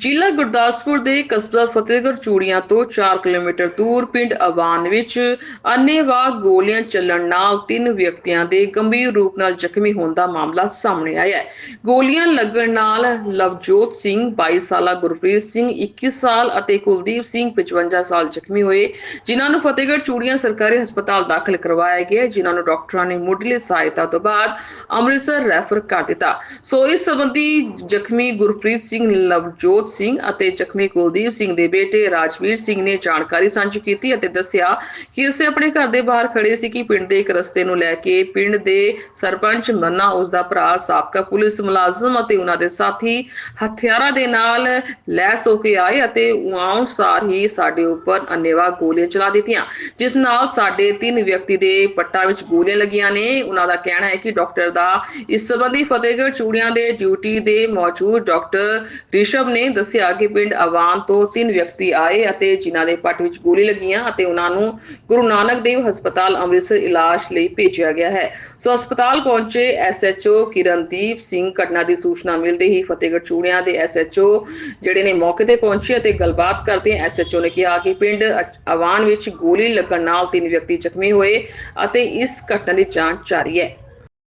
ਜ਼ਿਲ੍ਹਾ ਗੁਰਦਾਸਪੁਰ ਦੇ ਕਸਬਾ ਫਤਿਹਗੜ੍ਹ ਚੂੜੀਆਂ ਤੋਂ 4 ਕਿਲੋਮੀਟਰ ਦੂਰ ਪਿੰਡ ਅਵਾਨ ਵਿੱਚ ਅੰਨ੍ਹੇਵਾਹ ਗੋਲੀਆਂ ਚੱਲਣ ਨਾਲ ਤਿੰਨ ਵਿਅਕਤੀਆਂ ਦੇ ਗੰਭੀਰ ਰੂਪ ਨਾਲ ਜ਼ਖਮੀ ਹੋਣ ਦਾ ਮਾਮਲਾ ਸਾਹਮਣੇ ਆਇਆ ਹੈ। ਗੋਲੀਆਂ ਲੱਗਣ ਨਾਲ ਲਵਜੋਤ ਸਿੰਘ 22 ਸਾਲਾ ਗੁਰਪ੍ਰੀਤ ਸਿੰਘ 21 ਸਾਲ ਅਤੇ ਕੁਲਦੀਪ ਸਿੰਘ 55 ਸਾਲ ਜ਼ਖਮੀ ਹੋਏ, ਜਿਨ੍ਹਾਂ ਨੂੰ ਫਤਿਹਗੜ੍ਹ ਚੂੜੀਆਂ ਸਰਕਾਰੀ ਹਸਪਤਾਲ ਦਾਖਲ ਕਰਵਾਇਆ ਗਿਆ, ਜਿਨ੍ਹਾਂ ਨੂੰ ਡਾਕਟਰਾਂ ਨੇ ਮੁੱਢਲੀ ਸਹਾਇਤਾ ਤੋਂ ਬਾਅਦ ਅੰਮ੍ਰਿਤਸਰ ਰੈਫਰ ਕਰ ਦਿੱਤਾ। ਸੋ ਇਸ ਸੰਬੰਧੀ ਜ਼ਖਮੀ ਗੁਰਪ੍ਰੀਤ ਸਿੰਘ, ਲਵਜੋਤ ਸਿੰਘ ਅਤੇ ਜ਼ਖਮੀ ਕੁਲਦੀਪ ਸਿੰਘ ਦੇ ਬੇਟੇ ਰਾਜਵੀਰ ਸਿੰਘ ਨੇ ਜਾਣਕਾਰੀ ਸਾਂਝੀ ਕੀਤੀ ਅਤੇ ਦੱਸਿਆ ਕਿ ਇਸੇ ਆਪਣੇ ਘਰ ਦੇ ਬਾਹਰ ਖੜੇ ਸੀ ਕਿ ਪਿੰਡ ਦੇ ਇੱਕ ਰਸਤੇ ਨੂੰ ਲੈ ਕੇ ਪਿੰਡ ਦੇ ਸਰਪੰਚ ਮੰਨਾ ਉਸ ਦਾ ਭਰਾ ਸਾਬਕਾ ਪੁਲਿਸ ਮੁਲਾਜ਼ਮ ਅਤੇ ਉਹਨਾਂ ਦੇ ਸਾਥੀ ਹਥਿਆਰਾਂ ਦੇ ਨਾਲ ਲੈਸ ਹੋ ਕੇ ਆਏ ਅਤੇ ਆਉਣ ਸਾਰ ਹੀ ਸਾਡੇ ਉੱਪਰ ਅੰਨੇਵਾਹ ਗੋਲੀਆਂ ਚਲਾ ਦਿੱਤੀਆਂ, ਜਿਸ ਨਾਲ ਸਾਡੇ ਤਿੰਨ ਵਿਅਕਤੀ ਦੇ ਪੱਟਾਂ ਵਿੱਚ ਗੋਲੀਆਂ ਲੱਗੀਆਂ ਨੇ। ਉਹਨਾਂ ਦਾ ਕਹਿਣਾ ਹੈ ਕਿ ਡਾਕਟਰ ਦਾ ਇਸ ਸੰਬੰਧੀ ਫਤਿਹਗੜ੍ਹ ਚੂੜੀਆਂ ਦੇ ਡਿਊਟੀ ਦੇ ਮੌਜੂਦ ਡਾਕਟਰ ਰਿਸ਼ਵ ਨੇ ਦੱਸਿਆ ਕਿ ਪਿੰਡ ਅਵਾਨ ਤੋਂ ਤਿੰਨ ਵਿਅਕਤੀ ਆਏ ਅਤੇ ਜਿਨ੍ਹਾਂ ਦੇ ਪੱਟ ਵਿੱਚ ਗੋਲੀ ਲੱਗੀਆਂ ਅਤੇ ਉਹਨਾਂ ਨੂੰ ਗੁਰੂ ਨਾਨਕ ਦੇਵ ਹਸਪਤਾਲ ਅੰਮ੍ਰਿਤਸਰ ਇਲਾਜ ਲਈ ਭੇਜਿਆ ਗਿਆ ਹੈ। ਸੋ ਹਸਪਤਾਲ ਪਹੁੰਚੇ ਐਸਐਚਓ ਕਿਰਨਦੀਪ ਸਿੰਘ। ਘਟਨਾ ਦੀ ਸੂਚਨਾ ਮਿਲਦੇ ਹੀ ਫਤਿਹਗੜ੍ਹ ਚੂੜੀਆਂ ਦੇ ਐਸਐਚਓ ਜਿਹੜੇ ਨੇ ਮੌਕੇ ਤੇ ਪਹੁੰਚੇ ਅਤੇ ਗੱਲਬਾਤ ਕਰਦੇ ਐਸਐਚਓ ਨੇ ਕਿਹਾ ਕਿ ਪਿੰਡ ਅਚ- ਅਵਾਨ ਵਿੱਚ ਗੋਲੀ ਲੱਗਣ ਨਾਲ ਤਿੰਨ ਵਿਅਕਤੀ ਜ਼ਖਮੀ ਹੋਏ ਅਤੇ ਇਸ ਘਟਨਾ ਦੀ ਜਾਂਚ ਜਾਰੀ ਹੈ।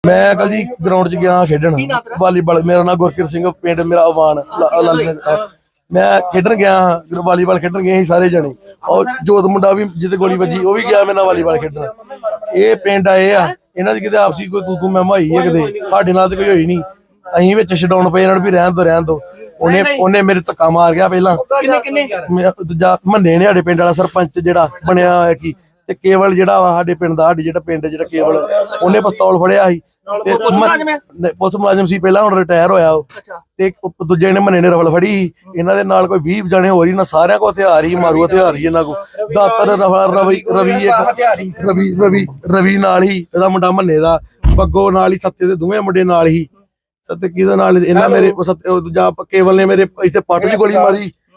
ਮੈਂ ਕੱਲ ਜੀ ਗਰਾਊਂਡ 'ਚ ਗਿਆ ਖੇਡਣ ਵਾਲੀਬਾਲ ਮੇਰਾ ਨਾਮ ਗੁਰਕਿਰਤ ਸਿੰਘ ਪਿੰਡ ਮੇਰਾ ਨਗਰ। ਮੈਂ ਖੇਡਣ ਗਿਆ ਵਾਲੀਬਾਲ ਖੇਡਣ ਗਏ ਸੀ ਸਾਰੇ ਜਣੇ। ਔਰ ਜੋਤ ਮੁੰਡਾ ਵੀ ਜਿੱਤੇ ਗੋਲੀ ਵੱਜੀ ਉਹ ਵੀ ਗਿਆ ਮੇਰੇ ਨਾਲ ਵਾਲੀਬਾਲ ਖੇਡਣ। ਇਹ ਪਿੰਡ ਆਏ ਆ ਇਹਨਾਂ ਦੀ ਕਿਤੇ ਆਪਸੀ ਕੋਈ ਤੂੰ ਤੂੰ ਮੈਂ ਹੋਈ ਹੈ ਕਿਤੇ ਸਾਡੇ ਨਾਲ ਤੇ ਕੋਈ ਹੋਈ ਨਹੀਂ। ਅਸੀਂ ਵਿੱਚ ਛਡਾਉਣ ਪਏ ਇਹਨਾਂ ਨੂੰ ਵੀ ਰਹਿਣ ਦੋ ਰਹਿਣ ਦੋ। ਉਹਨੇ ਉਹਨੇ ਮੇਰੇ ਧੱਕਾ ਮਾਰ ਗਿਆ ਪਹਿਲਾਂ। ਕਿੰਨੇ ਕਿੰਨੇ? ਦੂਜਾ ਮੰਨੇ ਨੇ ਸਾਡੇ ਪਿੰਡ ਵਾਲਾ ਸਰਪੰਚ ਜਿਹੜਾ ਬਣਿਆ ਹੋਇਆ ਕੀ ਤੇ ਕੇਵਲ ਜਿਹੜਾ ਸਾਡੇ ਪਿੰਡ ਦਾ ਸਾਡੇ ਜਿਹੜਾ ਪਿੰਡ ਜਿਹੜਾ ਕੇਵਲ ਉਹਨੇ ਪਿਸਤੌਲ ਫੜਿਆ ਸੀ। ਤੇ ਪੁਲਿਸ ਮੁਲਾਜ਼ਮ ਹੈ? ਨਹੀਂ, ਪੁਲਿਸ ਮੁਲਾਜ਼ਮ ਸੀ ਪਹਿਲਾਂ ਹੁਣ ਰਿਟਾਇਰ ਹੋਇਆ ਉਹ। ਅੱਛਾ। ਤੇ ਦੂਜੇ ਨੇ ਮੰਨੇ ਨੇ ਰਫਲ ਫੜੀ। ਸੀ। ਇਹਨਾਂ ਦੇ ਨਾਲ ਕੋਈ 20 ਜਣੇ ਹੋਰ ਹੀ ਨਾ ਸਾਰਿਆਂ ਕੋ ਹਥਿਆਰ ਹੀ ਮਾਰੂ ਹਥਿਆਰ ਹੀ ਇਹਨਾਂ ਕੋ ਦਾਤਰ ਰਫਲ ਰਵੀ ਰਵੀ ਇੱਕ ਰਵੀ ਰਵੀ ਰਵੀ ਨਾਲ ਹੀ ਇਹਦਾ ਮੁੰਡਾ ਮੰਨੇ ਦਾ। ਬੱਗੋ ਨਾਲ ਹੀ ਸੱਤੇ ਦੇ ਦੋਵੇਂ ਮੁੰਡੇ ਨਾਲ ਹੀ। ਸੱਤੇ ਕਿਹਦੇ ਨਾਲ? ਇਹਨਾਂ ਮੇਰੇ ਉਹ ਸੱਤੇ ਉਹ ਦੂਜਾ ਕੇਵਲ ਨੇ ਮੇਰੇ ਇੱਥੇ ਪੱਟ ਦੀ ਗੋਲੀ ਮਾਰੀ।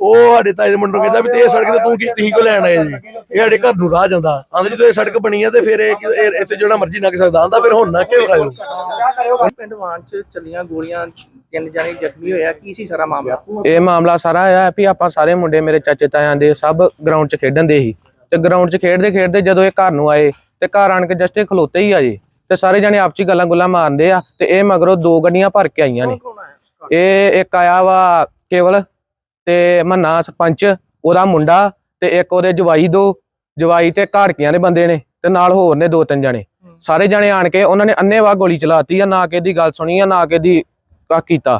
ਉਹ ਸਾਡੇ ਤਾਏ ਦੇ ਮੁੰਡੇ ਨੂੰ ਕਹਿੰਦਾ ਵੀ ਤੇ ਇਹ ਸੜਕ ਤੇ ਤੂੰ ਕੀ ਤੁਸੀਂ ਕੋ ਲੈਣ ਆਏ ਜੀ? ਇਹ ਸਾਡੇ ਘਰ ਨੂੰ ਰਾਹ ਜਾਂਦਾ। ਆਂਦੇ ਜਦੋਂ ਇਹ ਸੜਕ ਬਣੀ ਆ ਤੇ ਫਿਰ ਇਹ ਇਹ- ਇੱਥੇ ਜਿਹੜਾ ਮਰਜ਼ੀ ਲੰਘ ਸਕਦਾ। ਆਂਦਾ ਫਿਰ ਹੁਣ ਨਾ ਕਿਉਂ ਰਾਜੋ ਪਿੰਡ ਵਾਨ ਚ ਚੱਲੀਆਂ ਗੋਲੀਆਂ ਤਿੰਨ ਜਾਣੇ ਜ਼ਖਮੀ ਹੋਇਆ ਕੀ ਸੀ ਸਾਰਾ ਮਾਮਲਾ? ਇਹ ਮਾਮਲਾ ਸਾਰਾ ਹੈ ਵੀ ਆਪਾਂ ਸਾਰੇ ਮੁੰਡੇ ਮੇਰੇ ਚਾਚੇ ਤਾਇਆਂ ਦੇ ਸਭ ਗਰਾਊਂਡ 'ਚ ਖੇਡਣ ਦੇ ਸੀ। ਤੇ ਗਰਾਊਂਡ 'ਚ ਖੇਡਦੇ ਖੇਡਦੇ ਜਦੋਂ ਇਹ ਘਰ ਨੂੰ ਆਏ ਤੇ ਘਰ ਆਣ ਕੇ ਜਸਟ ਇਹ ਖਲੋਤੇ ਹੀ ਆ ਜੀ। ਤੇ ਸਾਰੇ ਜਣੇ ਆਪਸੀ ਗੱਲਾਂ ਗੁੱਲਾਂ ਮਾਰਦੇ ਆ ਤੇ ਇਹ ਮਗਰੋਂ ਦੋ ਗੱਡੀਆਂ ਭਰ ਕੇ ਆਈਆਂ ਨੇ। ਇਹ ਇੱਕ ਆਇਆ ਵਾ ਕੇਵਲ ਤੇ ਮੰਨਾ ਸਰਪੰਚ ਉਹਦਾ ਮੁੰਡਾ ਤੇ ਇੱਕ ਉਹਦੇ ਜਵਾਈ ਦੋ ਜਵਾਈ ਤੇ ਘਾੜਕੀਆਂ ਦੇ ਬੰਦੇ ਨੇ ਤੇ ਨਾਲ ਹੋਰ ਨੇ ਦੋ ਤਿੰਨ ਜਣੇ। ਸਾਰੇ ਜਣੇ ਆਣ ਕੇ ਉਹਨਾਂ ਨੇ ਅੰਨੇਵਾਹ ਗੋਲੀ ਚਲਾਤੀ ਆ ਨਾ ਕਿ ਦੀ ਗੱਲ ਸੁਣੀ ਆ ਨਾ ਕਿ ਦੀ ਕਾ ਕੀਤਾ।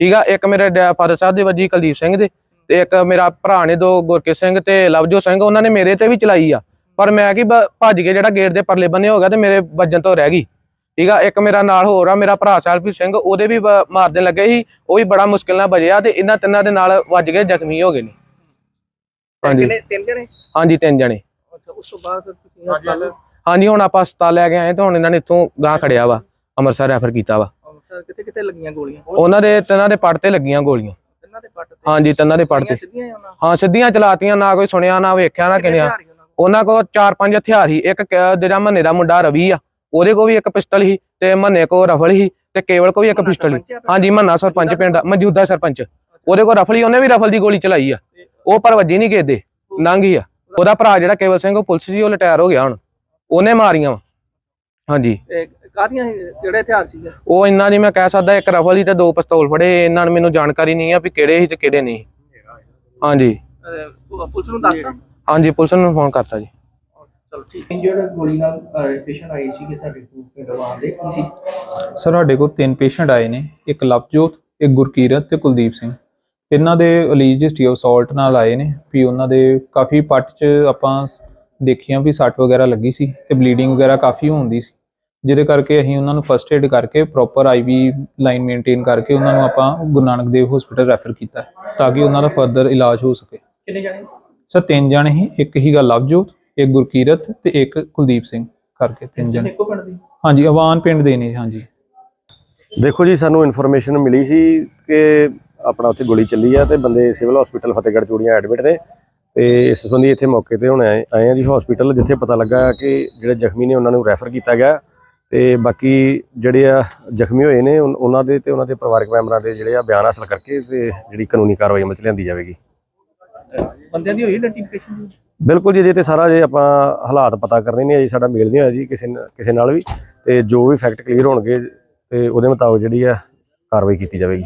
ਠੀਕ ਆ ਇੱਕ ਮੇਰੇ ਫਾਦਰ ਸਾਹਿਬ ਦੇ ਵੱਜੀ ਕੁਲਦੀਪ ਸਿੰਘ ਦੇ ਤੇ ਇੱਕ ਮੇਰਾ ਭਰਾ ਨੇ ਦੋ ਗੁਰਕਿਰਤ ਸਿੰਘ ਤੇ ਲਵਜੋ ਸਿੰਘ ਉਹਨਾਂ ਨੇ ਮੇਰੇ ਤੇ ਵੀ ਚਲਾਈ ਆ। ਪਰ ਮੈਂ ਕੀ ਭੱਜ ਕੇ ਜਿਹੜਾ ਗੇਟ ਦੇ ਪਰਲੇ ਬੰਨੇ ਹੋ ਗਿਆ ਤੇ ਮੇਰੇ ਵੱਜਣ ਤੋਂ ਰਹਿ ਗਈ। ਠੀਕ ਆ ਇੱਕ ਮੇਰਾ ਨਾਲ ਹੋਰ ਆ ਮੇਰਾ ਭਰਾ ਸੈਲਫੀ ਸਿੰਘ ਉਹਦੇ ਵੀ ਮਾਰਦੇ ਲੱਗੇ ਸੀ ਉਹ ਵੀ ਬੜਾ ਮੁਸ਼ਕਿਲ ਨਾਲ ਬਜਿਆ ਤੇ ਇਹਨਾਂ ਤਿੰਨਾਂ ਦੇ ਨਾਲ ਵੱਜ ਕੇ ਜ਼ਖਮੀ ਹੋ ਗਏ ਨੇ। ਹਾਂਜੀ। ਕਿੰਨੇ ਤਿੰਨ ਜਣੇ? ਹਾਂਜੀ ਤਿੰਨ ਜਣੇ। ਅੱਛਾ ਉਸ ਤੋਂ ਬਾਅਦ ਫਿਰ ਤੁਸੀਂ ਹਸਪਤਾਲ ਹਾਂਜੀ ਹੁਣ ਆਪਾਂ ਹਸਪਤਾਲ ਲੈ ਕੇ ਆਏ ਤੇ ਹੁਣ ਇਹਨਾਂ ਨੇ ਇੱਥੋਂ ਗਾਂ ਖੜਿਆ ਵਾ ਅੰਮ੍ਰਿਤਸਰ ਰੈਫਰ ਕੀਤਾ ਵਾ। ਅੰਮ੍ਰਿਤਸਰ ਕਿੱਥੇ ਕਿੱਥੇ ਲੱਗੀਆਂ ਗੋਲੀਆਂ? ਉਹਨਾਂ ਦੇ ਤਿੰਨਾਂ ਦੇ ਪੱਟ ਤੇ ਲੱਗੀਆਂ ਗੋਲੀਆਂ। ਤਿੰਨਾਂ ਦੇ ਪੱਟ ਤੇ? ਹਾਂਜੀ ਤਿੰਨਾਂ ਦੇ ਪੱਟ ਤੇ। ਹੀ ਸਿੱਧੀਆਂ ਚਲਾਤੀਆਂ ਨਾ ਕੋਈ ਸੁਣਿਆ ਨਾ ਵੇਖਿਆ ਨਾ ਕਿਨਿਆ ਉਹਨਾਂ ਕੋਲ? ਚਾਰ ਪੰਜ ਹਥਿਆਰ ਸੀ ਇੱਕ ਜਿਹੜਾ ਮੰਨੇ ਦਾ ਮੁੰਡਾ ਰਵੀ ਆ। ਉਹਦੇ ਕੋਲ ਵੀ ਇੱਕ ਪਿਸਟਲ ਸੀ ਤੇ ਮੰਨੇ ਕੋਲ ਰਫਲ ਸੀ ਤੇ ਕੇਵਲ ਕੋਲ ਵੀ ਇੱਕ ਪਿਸਟਲ ਸੀ। ਹਾਂਜੀ ਮੰਨਾ ਸਰਪੰਚ ਪਿੰਡ ਮੌਜੂਦਾ ਸਰਪੰਚ। ਉਹਦੇ ਕੋਲ ਰਫਲ ਸੀ ਉਹਨੇ ਵੀ ਰਫਲ ਦੀ ਗੋਲੀ ਚਲਾਈ ਆ। ਉਹ ਪਰ ਵੱਜੀ ਨਹੀਂ ਦੇ ਨੰਗੀ ਆ। ਉਹਦਾ ਭਰਾ ਜਿਹੜਾ ਕੇਵਲ ਸਿੰਘ ਉਹ ਪੁਲਿਸ ਸੀ ਉਹ ਰਿਟਾਇਰ ਹੋ ਗਿਆ ਹੁਣ। ਉਹਨੇ ਮਾਰੀਆਂ ਵਾ। ਹਾਂਜੀ। ਸੀ? ਕਿਹੜੇ ਹਥਿਆਰ ਸੀਗੇ? ਉਹ ਇੰਨਾ ਨਹੀਂ ਮੈਂ ਕਹਿ ਸਕਦਾ ਇੱਕ ਰਫਲ ਸੀ ਤੇ ਦੋ ਪਿਸਤੌਲ ਫੜੇ। ਇਹਨਾਂ ਨੂੰ ਮੈਨੂੰ ਜਾਣਕਾਰੀ ਨਹੀਂ ਆ ਵੀ ਕਿਹੜੇ ਸੀ ਤੇ ਕਿਹੜੇ ਨਹੀਂ। ਹਾਂਜੀ। ਪੁਲਿਸ ਨੂੰ ਦੱਸਤਾ? ਹਾਂਜੀ ਪੁਲਿਸ ਨੂੰ ਫੋਨ ਕਰਤਾ ਜੀ। ਚਲੋ ਠੀਕ ਇੰਜਰਡ ਗੋਲੀ ਨਾਲ ਪੇਸ਼ੈਂਟ ਆਏ ਸੀ ਕਿ ਤੁਹਾਡੇ ਕੋਲ ਪਿੰਡ ਵਾਂ ਦੇ ਕੀ ਸੀ? ਸਰ ਸਾਡੇ ਕੋਲ ਤਿੰਨ ਪੇਸ਼ੈਂਟ ਆਏ ਨੇ ਇੱਕ ਲਵਜੋਤ ਇੱਕ ਗੁਰਕੀਰਤ ਤੇ ਕੁਲਦੀਪ ਸਿੰਘ। ਤਿੰਨਾਂ ਦੇ ਅਲੀਜ ਹਿਸਟਰੀ ਆਫ ਸਾਲਟ ਨਾਲ ਆਏ ਨੇ ਵੀ ਉਹਨਾਂ ਦੇ ਕਾਫੀ ਪੱਟ 'ਚ ਆਪਾਂ ਦੇਖੀਆਂ ਵੀ ਸੱਟ ਵਗੈਰਾ ਲੱਗੀ ਸੀ ਤੇ ਬਲੀਡਿੰਗ ਵਗੈਰਾ ਕਾਫੀ ਹੁੰਦੀ ਸੀ। ਜਿਹਦੇ ਕਰਕੇ ਅਸੀਂ ਉਹਨਾਂ ਨੂੰ ਫਸਟ ਏਡ ਕਰਕੇ ਪ੍ਰੋਪਰ ਆਈਵੀ ਲਾਈਨ ਮੇਨਟੇਨ ਕਰਕੇ ਉਹਨਾਂ ਨੂੰ ਆਪਾਂ ਗੁਰੂ ਨਾਨਕ ਦੇਵ ਹਸਪੀਟਲ ਰੈਫਰ ਕੀਤਾ ਹੈ, ਤਾਂ ਕਿ ਉਹਨਾਂ ਦਾ ਫਰਦਰ ਇਲਾਜ ਹੋ ਸਕੇ। ਕਿੰਨੇ ਜਾਣੇ? ਸਰ ਤਿੰਨ ਜਣੇ ਹੀ ਇੱਕ ਹੀਗਾ ਲਵਜੋਤ ਇੱਕ ਗੁਰਕੀਰਤ ਤੇ ਇੱਕ ਕੁਲਦੀਪ ਸਿੰਘ ਕਰਕੇ ਤਿੰਨ ਜਣੇ। ਇੱਕੋ ਪਿੰਡ ਦੀ। ਹਾਂਜੀ ਅਵਾਨ ਪਿੰਡ ਦੇ ਨੇ ਹਾਂਜੀ। ਦੇਖੋ ਜੀ ਸਾਨੂੰ ਇਨਫੋਰਮੇਸ਼ਨ ਮਿਲੀ ਸੀ ਕਿ ਆਪਣਾ ਉੱਥੇ ਗੋਲੀ ਚੱਲੀ ਆ ਤੇ ਬੰਦੇ civil hospital Fatehgarh Churian admit ਨੇ ਤੇ ਇਸ ਸੰਬੰਧੀ ਇੱਥੇ ਮੌਕੇ ਤੇ ਹੁਣ ਆਏ ਆਏ ਆ ਜੀ ਹਸਪੀਟਲ ਜਿੱਥੇ ਪਤਾ ਲੱਗਾ ਕਿ ਜਿਹੜੇ ਜ਼ਖਮੀ ਨੇ ਉਹਨਾਂ ਨੂੰ ਰੈਫਰ ਕੀਤਾ ਗਿਆ ਤੇ ਬਾਕੀ ਜਿਹੜੇ ਆ ਜ਼ਖਮੀ ਹੋਏ ਨੇ ਉਹਨਾਂ ਦੇ ਤੇ ਉਹਨਾਂ ਦੇ ਪਰਿਵਾਰਕ ਮੈਂਬਰਾਂ ਦੇ ਜਿਹੜੇ ਆ ਬਿਆਨ ਹਾਸਲ ਕਰਕੇ ਤੇ ਜਿਹੜੀ ਕਾਨੂੰਨੀ ਕਾਰਵਾਈ ਅਮਲ ਚ ਲਿਆਂਦੀ ਜਾਵੇਗੀ। ਬੰਦਿਆਂ ਦੀ ਹੋਈ ਆਈਡੈਂਟੀਫਿਕੇਸ਼ਨ ਬਿਲਕੁਲ ਜੀ ਜੇ ਤੇ ਸਾਰਾ ਜੇ ਆਪਾਂ ਹਾਲਾਤ ਪਤਾ ਕਰਨੇ ਨੇ ਜੀ ਸਾਡਾ ਮੇਲ ਨਹੀਂ ਹੋਇਆ ਜੀ, ਕਿਸੇ ਕਿਸੇ ਨਾਲ ਵੀ। ਤੇ ਜੋ ਵੀ ਫੈਕਟ ਕਲੀਅਰ ਹੋਣਗੇ, ਤੇ ਉਹਦੇ ਮੁਤਾਬਕ ਜਿਹੜੀ ਆ ਕਾਰਵਾਈ ਕੀਤੀ ਜਾਵੇਗੀ।